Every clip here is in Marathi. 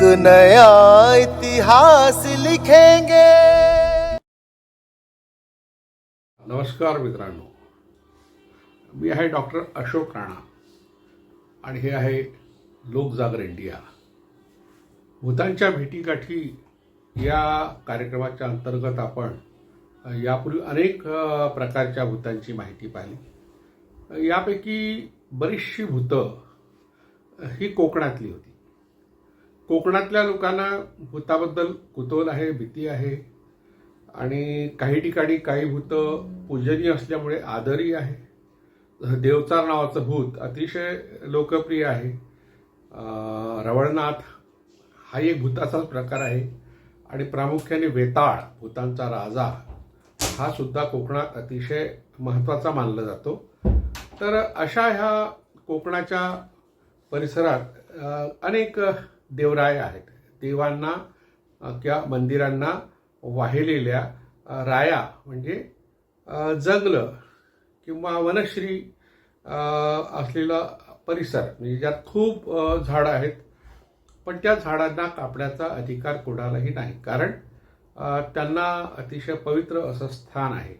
एक नया इतिहास लिखेंगे। नमस्कार मित्रांनो मी आहे डॉक्टर अशोक राणा आणि हे आहे लोकजागर इंडिया. भूतांच्या भेटीकाठी या कार्यक्रमाच्या अंतर्गत आपण यापूर्वी अनेक प्रकारच्या भूतांची माहिती पाहिली. यापैकी बरीचशी भूतं ही कोकणातली होती. कोकणातल्या लोकांना भूताबद्दल कुतूहल आहे भीती आहे. आणि काही ठिकाणी काही भूत पूजनीय असल्यामुळे आदरी आहे. देवचार नावाचं भूत अतिशय लोकप्रिय आहे. रवळनाथ हा एक भूताचाच प्रकार आहे. आणि प्रामुख्याने वेताळ भूतांचा राजा हा सुद्धा कोकणात अतिशय महत्त्वाचा मानला जातो. तर अशा ह्या कोकणाच्या परिसरात अनेक देवराय आहेत. देवांना किंवा मंदिरांना वाहिलेल्या राया म्हणजे जंगलं किंवा वनश्री असलेला परिसर. म्हणजे ज्यात खूप झाडं आहेत. पण त्या झाडांना कापण्याचा अधिकार कोणालाही नाही. कारण त्यांना अतिशय पवित्र असं स्थान आहे.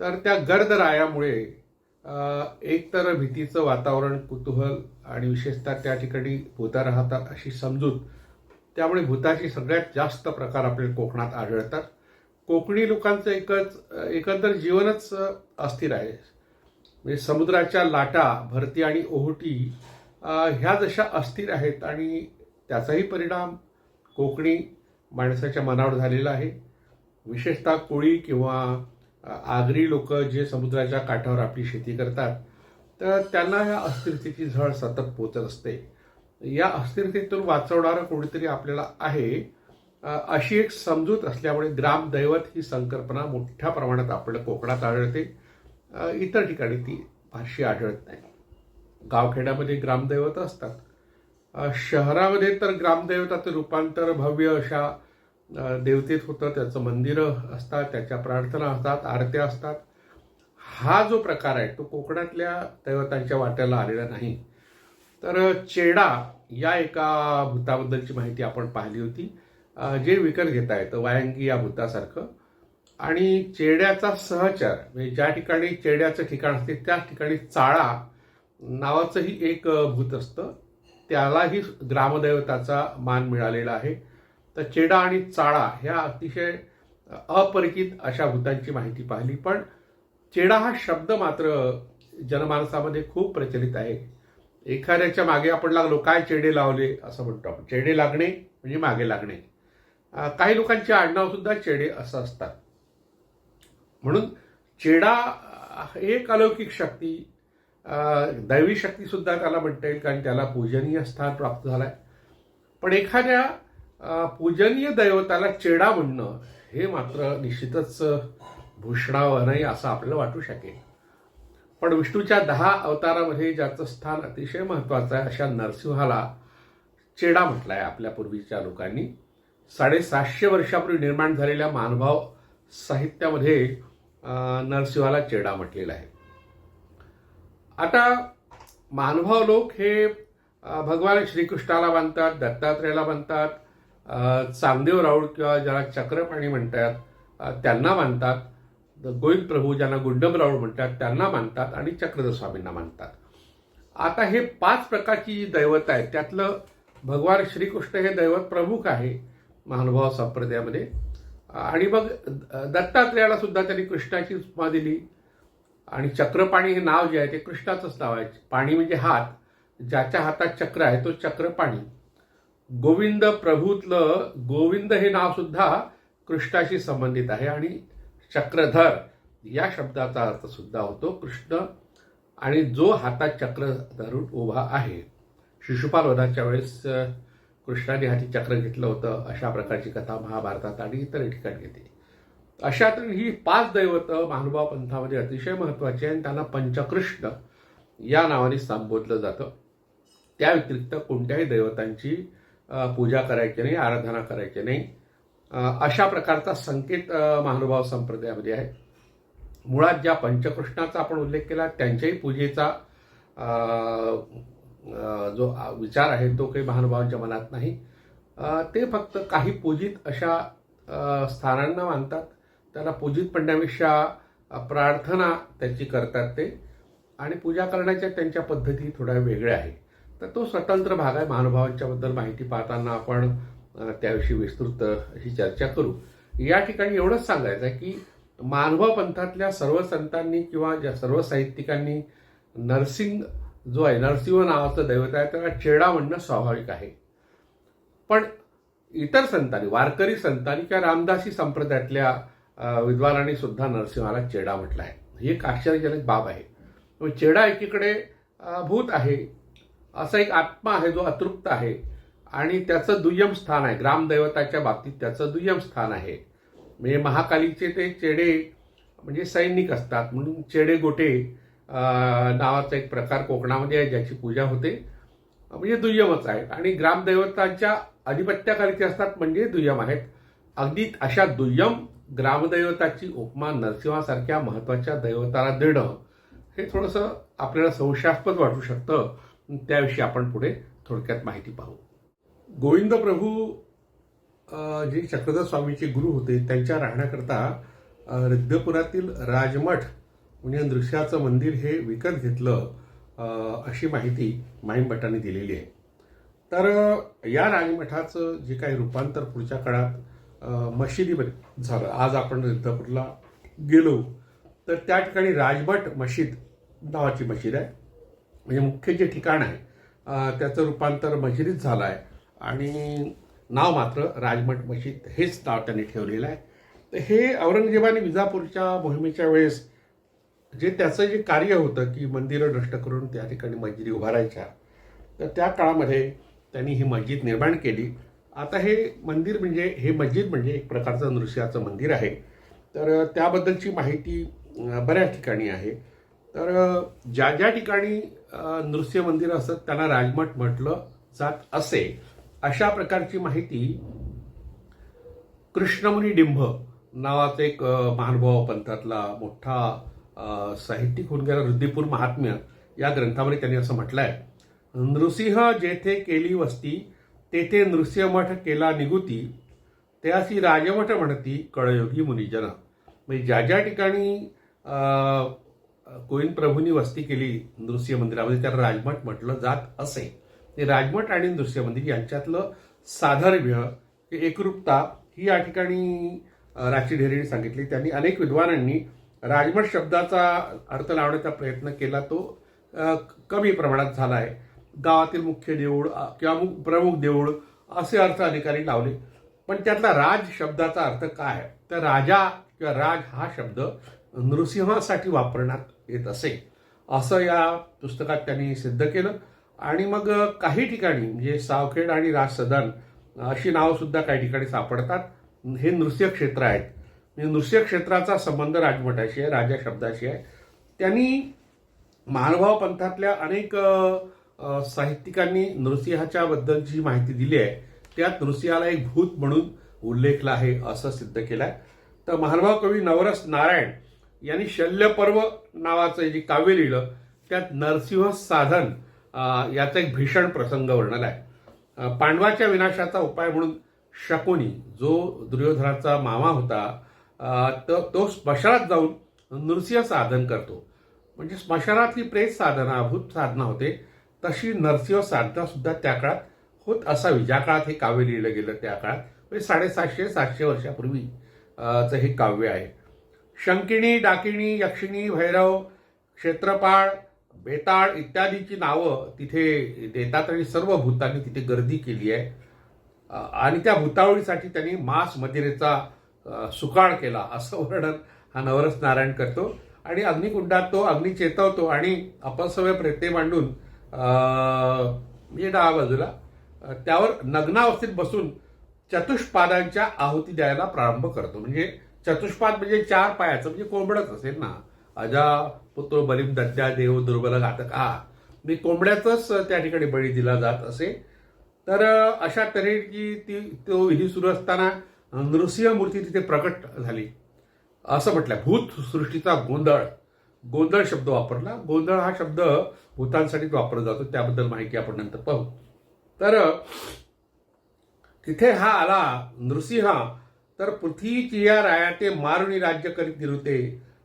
तर त्या गर्द रायामुळे एक एकतर भीतीचं वातावरण कुतूहल आणि विशेषतः त्या ठिकाणी भूता राहतात अशी समजूत. त्यामुळे भूताचे सगळ्यात जास्त प्रकार आपल्याला कोकणात आढळतात. कोकणी लोकांचं एकच एकंदर जीवनच अस्थिर आहे. म्हणजे समुद्राच्या लाटा भरती आणि ओहोटी ह्या जशा अस्थिर आहेत आणि त्याचाही परिणाम कोकणी माणसाच्या मनावर झालेला आहे. विशेषतः कोळी किंवा आगरी लोक जे समुद्राच्या काठावर आपली शेती करतात तर त्यांना या अस्थिरतेची झळ सतत पोचत असते. या अस्थिरतेतून वाचवणारं कोणीतरी आपल्याला आहे अशी एक समजूत असल्यामुळे ग्रामदैवत ही संकल्पना मोठ्या प्रमाणात आपल्याला कोकणात आढळते. इतर ठिकाणी ती फारशी आढळत नाही. गावखेड्यामध्ये ग्रामदैवत असतात. शहरामध्ये तर ग्रामदैवताचं रूपांतर भव्य अशा देवतेत होतं त्याचं मंदिरं असतात त्याच्या प्रार्थना असतात आरत्या असतात. हा जो प्रकार आहे तो कोकणातल्या दैवतांच्या वाट्याला आलेला नाही. तर चेडा या एका भूताबद्दलची माहिती आपण पाहिली होती. जे विकत घेता येतं वायंगी या भूतासारखं. आणि चेड्याचा सहचर म्हणजे ज्या ठिकाणी चेड्याचं ठिकाण असते त्याच ठिकाणी चाळा नावाचंही एक भूत असतं. त्यालाही ग्रामदैवताचा मान मिळालेला आहे. तर चेडा आणि चाळा ह्या अतिशय अपरिचित अशा भूतांची माहिती पाहिली. पण चेडा हा शब्द मात्र जनमानसामध्ये खूप प्रचलित आहे. एखाद्याच्या मागे आपण लागलो काय चेडे लावले? असं म्हणतो आपण. चेडे लागणे म्हणजे मागे लागणे. काही लोकांचे आडनाव सुद्धा चेडे असं असतात. म्हणून चेडा एक अलौकिक शक्ती दैवी शक्ती सुद्धा त्याला म्हणता येईल कारण त्याला पूजनीय स्थान प्राप्त झालंय. पण एखाद्या पूजनीय दैवताला चेडा म्हणणं हे मात्र निश्चितच भूषणावं नाही असं आपल्याला वाटू शकेल. पण विष्णूच्या दहा अवतारामध्ये ज्याचं स्थान अतिशय महत्वाचं आहे अशा नरसिंहाला चेडा म्हटलाय आपल्या पूर्वीच्या लोकांनी. साडेसातशे वर्षापूर्वी निर्माण झालेल्या मानभाव साहित्यामध्ये नरसिंहाला चेडा म्हटलेला आहे. आता मानभाव लोक हे भगवान श्रीकृष्णाला मानतात दत्तात्रेयाला मानतात चांगदेव राऊळ किंवा ज्याला चक्रपाणी म्हणतात त्यांना मानतात. गोविंद प्रभू ज्यांना गुंडम राऊळ म्हणतात त्यांना मानतात आणि चक्रधर स्वामींना मानतात. आता हे पाच प्रकारची जी दैवत आहेत त्यातलं भगवान श्रीकृष्ण हे दैवत प्रमुख आहे महानुभाव संप्रदायामध्ये. आणि मग दत्तात्रेयाला सुद्धा त्यांनी कृष्णाची उपमा दिली. आणि चक्रपाणी हे नाव जे आहे ते कृष्णाचंच नाव आहे. पाणी म्हणजे हात. ज्याच्या हातात चक्र आहे तो चक्रपाणी. गोविंद प्रभूतलं गोविंद हे नाव सुद्धा कृष्णाशी संबंधित आहे आणि चक्रधर या शब्दाचा अर्थ सुद्धा होतो कृष्ण. आणि जो हातात चक्र धरून उभा आहे शिशुपाल वधाच्या वेळेस कृष्णाने हाती चक्र घेतलं होतं अशा प्रकारची कथा महाभारतात आणि इतर ठिकाणी येते. अशा तर ही पाच दैवत महानुभाव पंथामध्ये अतिशय महत्वाची आहे आणि त्यांना पंचकृष्ण या नावाने संबोधलं जातं. त्या व्यतिरिक्त कोणत्याही दैवतांची पूजा करायची नाही आराधना करायची नाही. अशा प्रकारचा संकेत महानुभाव संप्रदायामध्ये आहे. मुळात ज्या पंचकृष्णाचा आपण उल्लेख केला त्यांच्याही पूजेचा जो विचार आहे तो काही महानुभावांच्या मनात नाही. ते फक्त काही पूजित अशा स्थानांना मानतात. त्याला पूजित म्हणण्यापेक्षा प्रार्थना त्याची करतात ते. आणि पूजा करण्याच्या त्यांच्या पद्धती थोड्या वेगळ्या आहे तर तो स्वतंत्र भाग आहे. महानुभावांच्याबद्दल माहिती पाहताना आपण त्याविषयी विस्तृत अशी चर्चा करू. या ठिकाणी एवढंच सांगायचं आहे की मानव पंथातल्या सर्व संतांनी किंवा ज्या सर्व साहित्यिकांनी नरसिंग जो आहे नरसिंह नावाचं दैवत आहे त्याला चेडा म्हणणं स्वाभाविक आहे. पण इतर संतांनी वारकरी संतांनी किंवा रामदासी संप्रदायातल्या विद्वानांनी सुद्धा नरसिंहाला चेडा म्हटलं आहे. ही एक आश्चर्यजनक बाब आहे. चेडा एकीकडे भूत आहे. असा एक आत्मा आहे जो अतृप्त आहे आणि त्याचं दुय्यम स्थान आहे. ग्रामदैवताच्या बाबतीत त्याचं दुय्यम स्थान आहे. म्हणजे महाकालीचे ते चेडे म्हणजे सैनिक असतात. म्हणून चेडे गोटे नावाचा एक प्रकार कोकणामध्ये आहे ज्याची पूजा होते. म्हणजे दुय्यमच आहे आणि ग्रामदैवतांच्या अधिपत्याखाली असतात म्हणजे दुय्यम आहेत. अगदी अशा दुय्यम ग्रामदैवताची उपमा नरसिंहासारख्या महत्त्वाच्या दैवताला देणं हे थोडंसं आपल्याला संशयास्पद वाटू शकतं. त्याविषयी आपण पुढे थोडक्यात माहिती पाहू. गोविंद प्रभू जे चक्रधर स्वामीचे गुरु होते त्यांच्या राहण्याकरता रिद्धपुरातील राजमठ म्हणजे नृसिंहाचं मंदिर हे विकत घेतलं अशी माहिती माहीम दिलेली आहे. तर या राजमठाचं जे काही रूपांतर पुढच्या काळात मशिदीमध्ये झालं. आज आपण रिद्धपूरला गेलो. तर त्या ठिकाणी राजमठ मशीद नावाची मशीद आहे. म्हणजे मुख्य जे ठिकाण आहे त्याचं रूपांतर मशिदीत झालं आहे आणि नाव मात्र राजमठ मशीद हेच नाव त्यांनी ठेवलेलं आहे. तर हे औरंगजेबाने विजापूरच्या मोहिमेच्या वेळेस जे त्याचं जे कार्य होतं की मंदिरं नष्ट करून त्या ठिकाणी मस्जिदी उभारायच्या तर त्या काळामध्ये त्यांनी ही मस्जिद निर्माण केली. आता हे मंदिर म्हणजे हे मस्जिद म्हणजे एक प्रकारचं नृसिंहाचं मंदिर आहे. तर त्याबद्दलची माहिती बऱ्याच ठिकाणी आहे. तर ज्या ज्या ठिकाणी नृत्य मंदिरं मंदिर असतं त्यांना राजमठ म्हटलं जात असे. अशा प्रकारची माहिती कृष्णमुनी डिंभ नावाचा एक महानुभाव पंथातला मोठा साहित्यिक होऊन गेला रुद्दीपूर महात्म्य या ग्रंथामध्ये त्यांनी असं म्हटलं आहे नृसिंह जेथे केली वस्ती तेथे नृसिंहमठ केला निगुती त्यासी राजमठ म्हणती कळयोगी मुनिजन. म्हणजे ज्या ज्या ठिकाणी गोविंद प्रभूंनी वस्ती केली नृसिंह मंदिरामध्ये. म्हणजे त्याला राजमठ म्हटलं जात असे. ते राजमठ आणि नृसिंह मंदिर यांच्यातलं साधर्म्य एकरूपता ही या ठिकाणी राची ढेरेने सांगितली. त्यांनी अनेक विद्वानांनी राजमठ शब्दाचा अर्थ लावण्याचा प्रयत्न केला. तो कमी प्रमाणात झाला आहे गावातील मुख्य देऊळ किंवा मु- प्रमुख देऊळ असे अर्थ अधिकारी लावले. पण त्यातला राज शब्दाचा अर्थ काय? तर राजा किंवा राज हा शब्द नृसिंहासाठी वापरण्यात येत असे. असं या पुस्तकात त्यांनी सिद्ध केलं. आणि मग काही ठिकाणी म्हणजे सावखेड आणि राज सदन अशी नावं सुद्धा काही ठिकाणी सापडतात. हे नृत्य क्षेत्र आहेत. म्हणजे नृत्य क्षेत्राचा संबंध राजमठाशी आहे राजा शब्दाशी आहे. त्यांनी महानुभाव पंथातल्या अनेक साहित्यिकांनी नृसिंहाच्या बद्दलची माहिती दिली आहे त्यात नृसिंहाला एक भूत म्हणून उल्लेखला आहे असं सिद्ध केलं आहे तर महानुभाव कवी नवरस नारायण यांनी शल्यपर्व नावाचं जे काव्य लिहिलं त्यात नरसिंह साधन याचा एक भीषण प्रसंग वर्णला आहे. पांडवाच्या विनाशाचा उपाय म्हणून शकुनी जो दुर्योधनाचा मामा होता तर तो तो स्मशानात जाऊन नृसिंह साधन करतो. म्हणजे स्मशानातली प्रेत साधना भूत साधना होते तशी नरसिंह साधना सुद्धा त्या काळात होत असावी. ज्या काळात हे काव्य लिहिलं गेलं त्या काळात म्हणजे साडेसातशे सातशे वर्षापूर्वी चं हे काव्य आहे. शंकिणी डाकिणी यक्षिणी भैरव क्षेत्रपाळ बेताळ इत्यादीची नावं तिथे देतात आणि सर्व भूतांनी तिथे गर्दी केली आहे. आणि त्या भूतावळीसाठी त्यांनी मांस मदिरेचा सुकाळ केला असं वर्णन हा नवरस नारायण करतो. आणि अग्निकुंडात तो अग्नी चेतवतो आणि अपसव्य प्रेते मांडून म्हणजे डाव्या बाजूला त्यावर नग्नावस्थेत बसून चतुष्पादांच्या आहुती द्यायला प्रारंभ करतो. म्हणजे चतुष्पाद म्हणजे चार पायाचं म्हणजे कोंबडच असेल ना. अजा पुत्र बलिम दत्त्या देव दुर्बल घातक हा. म्हणजे मी कोंबड्याचाच त्या ठिकाणी बळी दिला जात असे. तर अशा तऱ्हेची ती तो विधी सुरू असताना नृसिंह मूर्ती तिथे प्रकट झाली. असं म्हटलं भूत सृष्टीचा गोंधळ. गोंधळ शब्द वापरला. गोंधळ हा शब्द भूतांसाठीच वापरला जातो. त्याबद्दल माहिती आपण नंतर पाहू. तर तिथे हा आला नृसिंह तर पृथ्वीची या राया ते राज्य करीत निरुते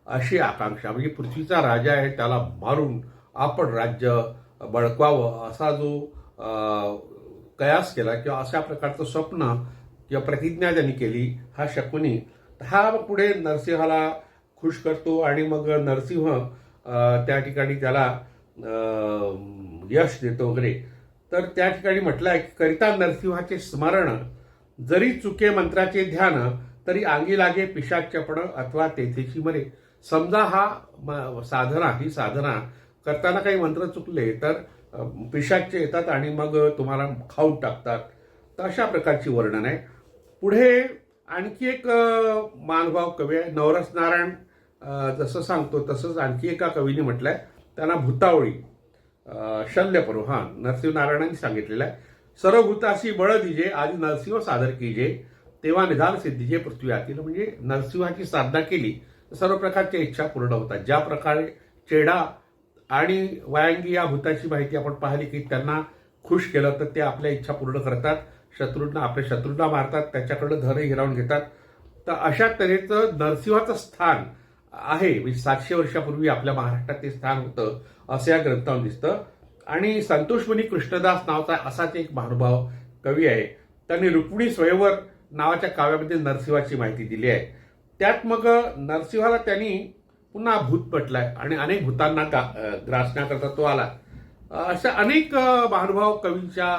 अशी आकांक्षा. म्हणजे पृथ्वीचा राजा आहे त्याला मारून आपण राज्य बळकावं असा जो कयास केला किंवा अशा प्रकारचं स्वप्न किंवा प्रतिज्ञा त्यांनी केली हा शकुनी. हा पुढे नरसिंहाला खुश करतो आणि मग नरसिंह त्या ठिकाणी त्याला यश देतो वगैरे. तर त्या ठिकाणी म्हटलं आहे की करिता नरसिंहाचे स्मरण जरी चुके मंत्राचे ध्यान तरी अंगी लागे पिशाच्यपण अथवा तेथेची मरे. समजा हा म- साधना ही साधना करताना काही मंत्र चुकले तर अ, येतात आणि मग तुम्हाला खाऊन टाकतात. तर अशा प्रकारची वर्णन आहे. पुढे आणखी एक मानभाव कवी आहे नवरस नारायण जसं सांगतो तसंच आणखी एका कवीने म्हटलंय त्यांना भूतावळी अ, हां हा नरसिंह नारायणांनी सांगितलेलं आहे. सर्वभूताशी बळ दिजे आधी नरसिंह सादर कीजे तेव्हा निधान सिद्धीचे पृथ्वी आतील. म्हणजे नरसिंहाची साधना केली तर सर्व प्रकारच्या इच्छा पूर्ण होतात. ज्या प्रकारे चेडा आणि वयांगी या भूताची माहिती आपण पाहिली की त्यांना खुश केलं तर ते आपल्या इच्छा पूर्ण करतात. शत्रूंना आपल्या शत्रूंना मारतात त्याच्याकडं धरही हिरावून घेतात. तर अशा तऱ्हेचं नरसिंहाचं स्थान आहे. म्हणजे सातशे वर्षापूर्वी आपल्या महाराष्ट्रात ते स्थान होतं असं या ग्रंथावर दिसतं. आणि संतोषमुनी कृष्णदास नावाचा असाच एक महानुभाव कवी आहे. त्यांनी रुक्मिणी स्वयंवर नावाच्या काव्यामध्ये नरसिंहाची माहिती दिली आहे. त्यात मग नरसिंहाला त्यांनी पुन्हा भूत पटलाय आणि अनेक भूतांना गा- ग्रासण्याकरता तो आला. अशा अनेक महानुभाव कवींच्या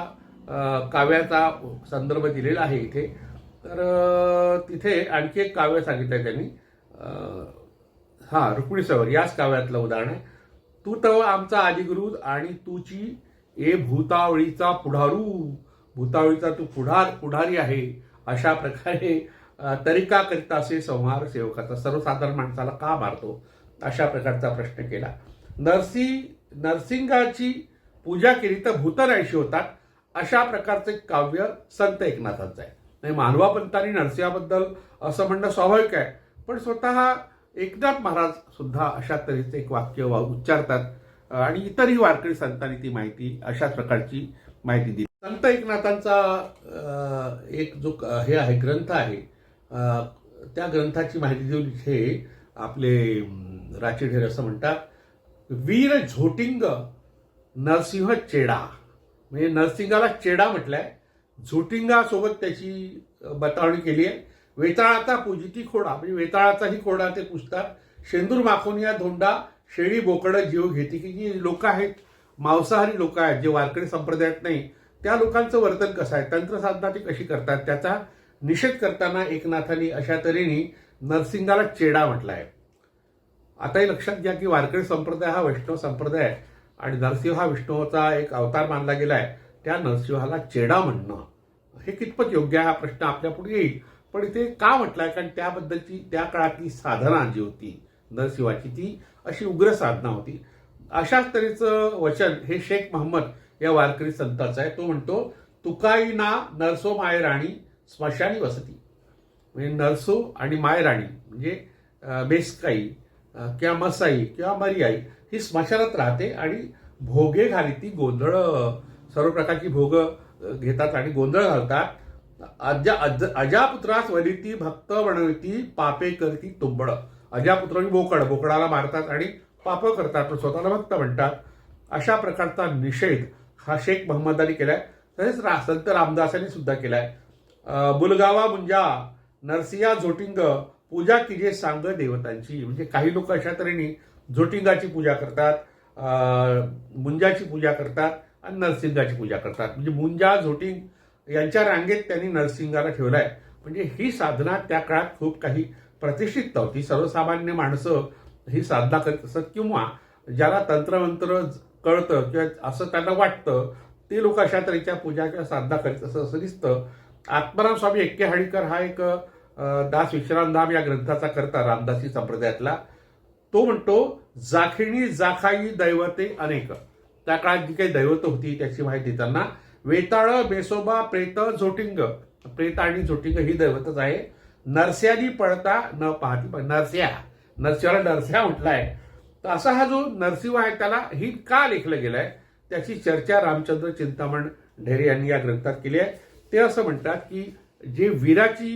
काव्याचा संदर्भ दिलेला आहे इथे. तर तिथे आणखी एक काव्य सांगितलंय त्यांनी. हां हा रुक्मिणी सवर याच काव्यातलं उदाहरण आहे. तू तव आमचा आदिगुरु आणि तुझी ए भूतावळीचा पुढारू. भूतावळीचा तू पुढार पुढारी आहे. अशा प्रकारे तरीका करीता असे संहार सेवकाचा सर्वसाधारण माणसाला का मारतो? अशा प्रकारचा प्रश्न केला. नरसी नरसिंगाची पूजा केली तर भूतरायशी होतात. अशा प्रकारचे काव्य संत एकनाथांचं आहे. नाही मानवापंतांनी नरसिंहाबद्दल असं म्हणणं स्वाभाविक आहे. पण स्वतः एकनाथ महाराज सुद्धा अशा तऱ्हेचे एक वाक्य वा- उच्चारतात. आणि इतरही वारकरी संतांनी ती माहिती अशाच प्रकारची माहिती दिली. संत एकनाथांचा एक जो क- हे आहे ग्रंथ आहे त्या ग्रंथाची माहिती देऊन हे आपले राचेढेर असं म्हणतात वीर झोटिंग नरसिंह चेडा. म्हणजे नरसिंगाला चेडा म्हटलाय. झोटिंगासोबत त्याची बतावणी केली आहे. वेताळाचा पूजिती खोडा म्हणजे वेताळाचाही खोडा ते पुसतात शेंदूर माखून या धोंडा शेळी बोकडं जीव घेते. की जी लोक आहेत मांसाहारी लोक आहेत जे वारकरी संप्रदायात नाही त्या लोकांचं वर्तन कसं आहे? तंत्रसाधना ते कशी करतात? त्याचा निषेध करताना एकनाथांनी अशा तऱ्हेने नरसिंगाला चेडा म्हटला आहे आताही लक्षात घ्या की वारकरी संप्रदाय हा वैष्णव संप्रदाय आहे आणि नरसिंह हा विष्णूचा एक अवतार मानला गेला आहे त्या नरसिंहाला चेडा म्हणणं. हे कितपत योग्य आहे? हा प्रश्न आपल्यापुढे येईल. पण इथे का म्हटलंय? कारण त्याबद्दलची त्या काळातली साधना जी होती नरसिंहाची ती अशी उग्र साधना होती. अशाच तऱ्हेचं वचन हे शेख महम्मद या वारकरी संताचं आहे. तो म्हणतो तुकाई ना नरसो माय राणी स्मशानी वसती. म्हणजे नरसो आणि माय राणी म्हणजे बेस्काई बेसकाई किंवा मसाई किंवा मरियाई ही स्मशानात राहते आणि भोगे घाली ती गोंधळ सर्व प्रकारची भोग घेतात आणि गोंधळ घालतात. अजा अज अजापुत्रास वलिती भक्त बनविती पापे करती तुंबड. अजापुत्र बोकड बोकडाला मारतात आणि पाप करतात पण स्वतःला भक्त म्हणतात. अशा प्रकारचा निषेध हा शेख मोहम्मदानी केलाय. तसेच रा संत रामदासांनी सुद्धा केलाय. बुलगावा मुंजा नरसिया झोटिंग पूजा किजे सांग देवतांची. म्हणजे काही लोक अशा तऱ्हेने झोटिंगाची पूजा करतात मुंजाची पूजा करतात आणि नरसिंगाची पूजा करतात. म्हणजे मुंजा झोटिंग यांच्या रांगेत त्यांनी नरसिंगाला ठेवलाय. म्हणजे ही साधना त्या काळात खूप काही प्रतिष्ठित नव्हती. सर्वसामान्य माणसं ही साधना करत असत किंवा ज्याला तंत्रमंत्र कळतं किंवा असं त्यांना वाटतं ते लोक अशा तऱ्हेच्या पूजा किंवा साधना करीत असं असं दिसतं. आत्माराम स्वामी एक्के हाडीकर हा एक दास विश्रामधाम या ग्रंथाचा करता रामदासी संप्रदायातला. तो म्हणतो जाखिणी जाखाई दैवते अनेक. त्या काळात जी काही दैवत होती त्याची माहिती देताना वेताळ बेसोबा प्रेत झोटिंग. प्रेत आणि झोटिंग ही दैवतच आहे. नरस्यानी पळता न पाहती पण नरस्या. नरसिंहाला नरस्या म्हटलाय. तर असा हा जो नरसिंह आहे त्याला ही का लेखलं गेलाय? त्याची चर्चा रामचंद्र चिंतामण ढेरे यांनी या ग्रंथात केली आहे. ते असं म्हणतात की जे वीराची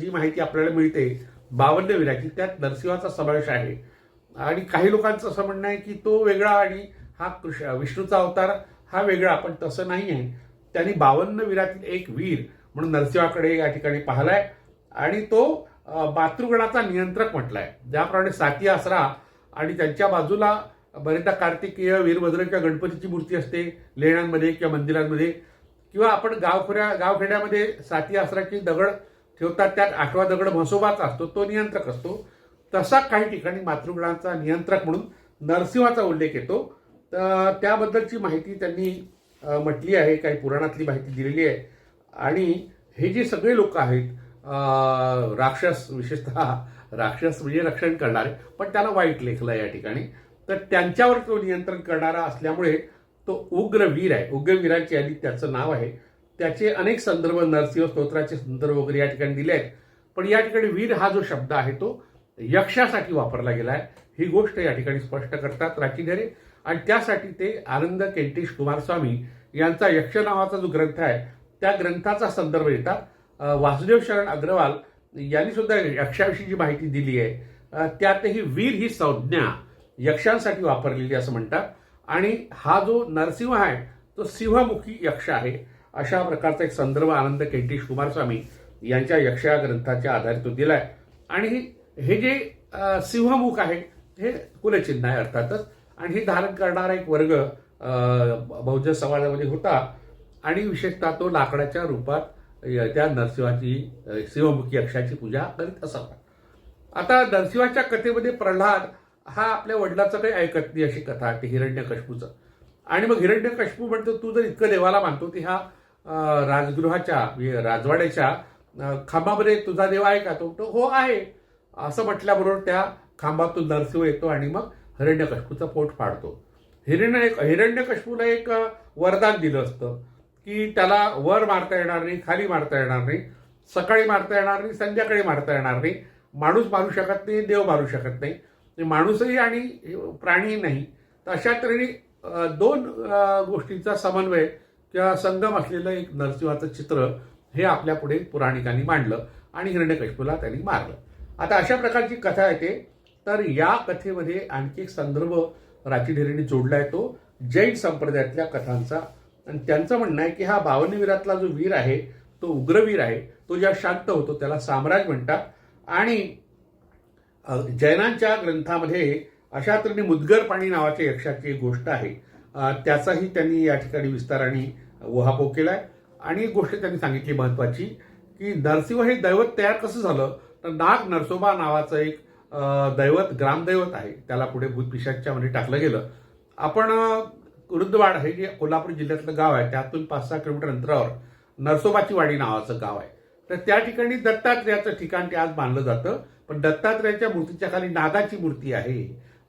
जी माहिती आपल्याला मिळते बावन्न वीराची त्यात नरसिंहाचा समावेश आहे. आणि काही लोकांचं असं म्हणणं आहे की तो वेगळा आणि हा कृष्ण विष्णूचा अवतार हा वेगळा पण तसं नाही आहे त्यांनी बावन्न वीरातील एक वीर म्हणून नरसिंहाकडे या ठिकाणी पाहिलाय आणि तो मातृगणाचा नियंत्रक म्हटलाय. ज्याप्रमाणे साती आसरा आणि त्यांच्या बाजूला बरेचदा कार्तिकीय वीरभद्र किंवा गणपतीची मूर्ती असते लेण्यांमध्ये किंवा मंदिरांमध्ये. किंवा आपण गावखोऱ्या गावखेड्यामध्ये साती आसराची दगड ठेवतात त्यात आठवा दगड म्हसोबाचा असतो तो नियंत्रक असतो. तसा काही ठिकाणी मातृगणाचा नियंत्रक म्हणून नरसिंहाचा उल्लेख येतो. तर त्याबद्दलची माहिती त्यांनी म्हटली आहे काही पुराणातली माहिती दिलेली आहे. आणि हे जे सगळे लोक आहेत राक्षस विशेषतः राक्षस म्हणजे रक्षण करणारे पण त्याला वाईट लेखलं या ठिकाणी. तर त्यांच्यावर तो नियंत्रण करणारा असल्यामुळे तो उग्रवीर आहे. उग्रवीरांची यादी त्याचं नाव आहे. त्याचे अनेक संदर्भ नरसिंह स्तोत्राचे संदर्भ वगैरे या ठिकाणी दिले आहेत. पण या ठिकाणी वीर हा जो शब्द आहे तो यक्षासाठी वापरला गेला आहे. ही गोष्ट या ठिकाणी स्पष्ट करतात राखीधरे आणि त्यासाठी ते आनंद केंटेश कुमारस्वामी यांचा यक्ष नावाचा जो ग्रंथ आहे त्या ग्रंथाचा संदर्भ देतात. वासुदेव शरण अग्रवाल यांनी सुद्धा यक्षाविषयी जी माहिती दिली आहे. त्यातही वीर ही संज्ञा यक्षांसाठी वापरलेली असं म्हणतात. आणि हा जो नरसिंह आहे तो सिंहमुखी यक्ष आहे अशा प्रकारचा एक संदर्भ आनंद केंटेश कुमारस्वामी यांच्या यक्षा ग्रंथाच्या आधारे तो आहे आणि हे जे सिंहमुख आहे हे कुलचिन्ह आहे अर्थातच. आणि हे धारण करणारा एक वर्ग बहुजन बौद्ध समाजामध्ये होता. आणि विशेषतः तो लाकडाच्या रूपात त्या नरसिंहाची शिवमुखी सिंहमुखी पूजा करीत असावा. आता नरसिंहाच्या कथेमध्ये प्रल्हाद हा आपल्या वडिलाचं काही ऐकत नाही अशी कथा आहे हिरण्यकश्पूचं. आणि मग हिरण्यकश्पू म्हणतो तू जर इतकं देवाला मानतो की ह्या राजगृहाच्या म्हणजे राजवाड्याच्या खांबामध्ये तुझा देव आहे का? तो हो आहे. असं म्हटल्याबरोबर त्या खांबातून नरसिंह येतो आणि मग हिरण्यकश्पूचं पोट फाडतो. हिरण्य हिरण्यकश्पूला एक वरदान दिलं असतं की त्याला वर मारता येणार नाही खाली मारता येणार नाही सकाळी मारता येणार नाही संध्याकाळी मारता येणार नाही. माणूस मारू शकत नाही देव मारू शकत नाही. माणूसही आणि प्राणीही नाही. तर अशा तऱ्हेने दोन गोष्टींचा समन्वय किंवा संगम असलेलं एक नरसिंहाचं चित्र हे आपल्या पुढे पुराणिकांनी मांडलं आणि हिरण्यकश्यपूला त्यांनी मारलं. आता अशा प्रकारची कथा येते तर या कथेमध्ये आणखी एक संदर्भ राचीढेरेने जोडला आहे तो जैन संप्रदायातल्या कथांचा. आणि त्यांचं म्हणणं आहे की हा भावनवीरातला जो वीर आहे तो उग्रवीर आहे तो ज्या शांत होतो त्याला साम्राज म्हणतात. आणि जैनांच्या ग्रंथामध्ये अशा तऱ्हेने मुदगरपाणी नावाच्या यक्षाची एक गोष्ट आहे. त्याचाही त्यांनी या ठिकाणी विस्ताराने वहापो केला आहे आणि एक गोष्ट त्यांनी सांगितली महत्वाची की नरसिंह हे दैवत तयार कसं झालं? तर नाग नरसोबा नावाचं एक दैवत ग्रामदैवत आहे. त्याला पुढे भूतपिशाच्या मध्ये टाकलं गेलं. आपण वृद्धवाड हे जे कोल्हापूर जिल्ह्यातलं गाव आहे त्यातून पाच सहा किलोमीटर अंतरावर नरसोबाची वाडी नावाचं गाव आहे. तर त्या ठिकाणी दत्तात्रेयाचं ठिकाण ते आज मानलं जातं. पण दत्तात्रेयाच्या मूर्तीच्या खाली नागाची मूर्ती आहे.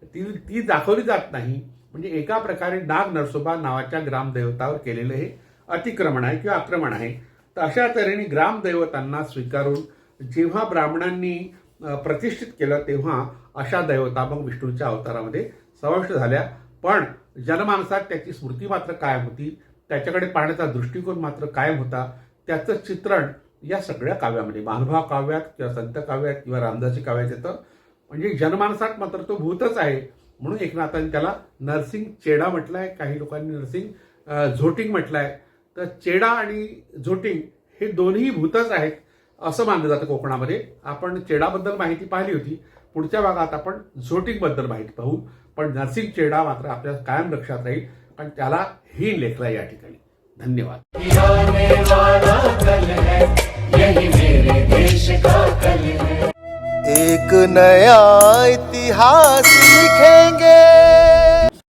ती ती दाखवली जात नाही. म्हणजे एका प्रकारे नाग नरसोबा नावाच्या ग्रामदैवतावर केलेलं हे अतिक्रमण आहे किंवा आक्रमण आहे. तर अशा तऱ्हेने ग्रामदैवतांना स्वीकारून जेव्हा ब्राह्मणांनी प्रतिष्ठित केलं तेव्हा अशा दैवता मग विष्णूच्या अवतारामध्ये समाविष्ट झाल्या. पण जनमानसात त्याची स्मृती मात्र कायम होती. त्याच्याकडे पाहण्याचा दृष्टिकोन मात्र कायम होता. त्याचं चित्रण या सगळ्या काव्यामध्ये मानभाव काव्यात किंवा संत काव्यात किंवा रामदासी काव्यात येतं. म्हणजे जनमानसात मात्र तो भूतच आहे. म्हणून एकनाथांनी त्याला नरसिंग चेडा म्हटलाय. काही लोकांनी नरसिंग झोटिंग म्हटलं आहे तर चेडा आणि झोटिंग हे दोन्ही भूतच आहेत. असं मानलं जातं कोकणामध्ये. आपण चेडाबद्दल माहिती पाहिली होती. पुढच्या भागात आपण झोटिंगबद्दल माहिती पाहू. पण नरसिंग चेडा मात्र आपल्या कायम लक्षात राहील. कारण त्याला ही लेखला या ठिकाणी. धन्यवाद. एक नया इतिहास लिखेंगे।